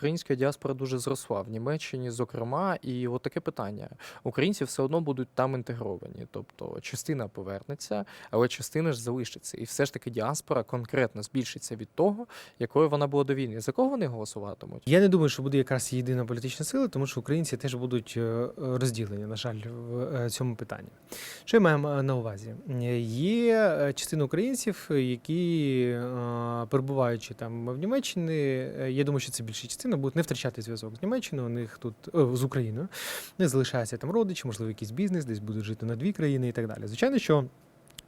Українська діаспора дуже зросла в Німеччині, зокрема, і от таке питання: українці все одно будуть там інтегровані, тобто частина повернеться, але частина ж залишиться. І все ж таки діаспора конкретно збільшиться від того, якою вона була до війни. За кого вони голосуватимуть? Я не думаю, що буде якраз єдина політична сила, тому що українці теж будуть е, розділені, на жаль, в е, цьому питанні. Що я маю е, на увазі? Є частина українців, які, перебуваючи там в Німеччині, я думаю, що це більша частина, будуть не втрачати зв'язок з Німеччиною, у них тут о, з Україною. Них залишаються там родичі, можливо, якийсь бізнес, десь будуть жити на дві країни і так далі. Звичайно, що.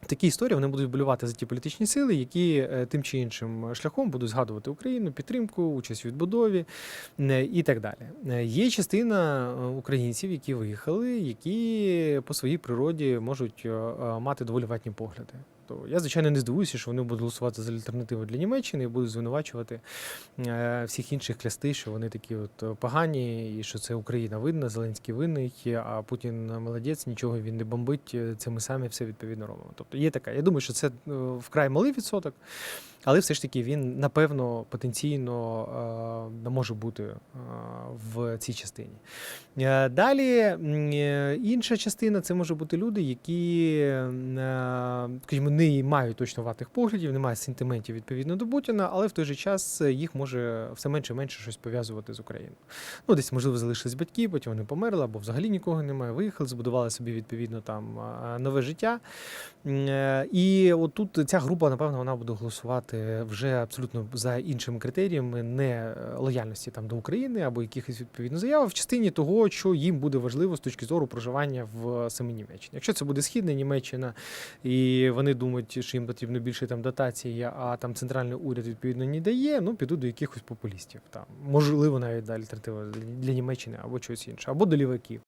Такі історії вони будуть вболівати за ті політичні сили, які е, тим чи іншим шляхом будуть згадувати Україну, підтримку, участь у відбудові е, і так далі. Е, Є частина е, українців, які виїхали, які по своїй природі можуть е, е, мати доволі ватні погляди. То я, звичайно, не здивуюся, що вони будуть голосувати за альтернативу для Німеччини і будуть звинувачувати е, всіх інших клясти, що вони такі от е, погані, і що це Україна винна, Зеленський винний, а Путін молодець, нічого він не бомбить. е, Це ми самі все відповідно робимо. Тобто є така. Я думаю, що це вкрай малий відсоток, але все ж таки він напевно потенційно е, може бути е, в цій частині. Е, Далі е, інша частина це може бути люди, які е, не мають точно ватних поглядів, не мають сентиментів відповідно до Путіна, але в той же час їх може все менше і менше щось пов'язувати з Україною. Ну, десь, можливо, залишились батьки, потім вони померли, або взагалі нікого немає. Виїхали, збудували собі відповідно там е, нове життя. Е, І отут ця група, напевно, вона буде голосувати вже абсолютно за іншими критеріями, не е, лояльності там до України або якихось відповідно заяв, в частині того, що їм буде важливо з точки зору проживання в самій Німеччині. Якщо це буде східна Німеччина, і вони думають, що їм потрібно більше там дотації, а там центральний уряд відповідно не дає, ну підуть до якихось популістів. Там можливо навіть до альтернативи для Німеччини або чогось інше, або до ліваків.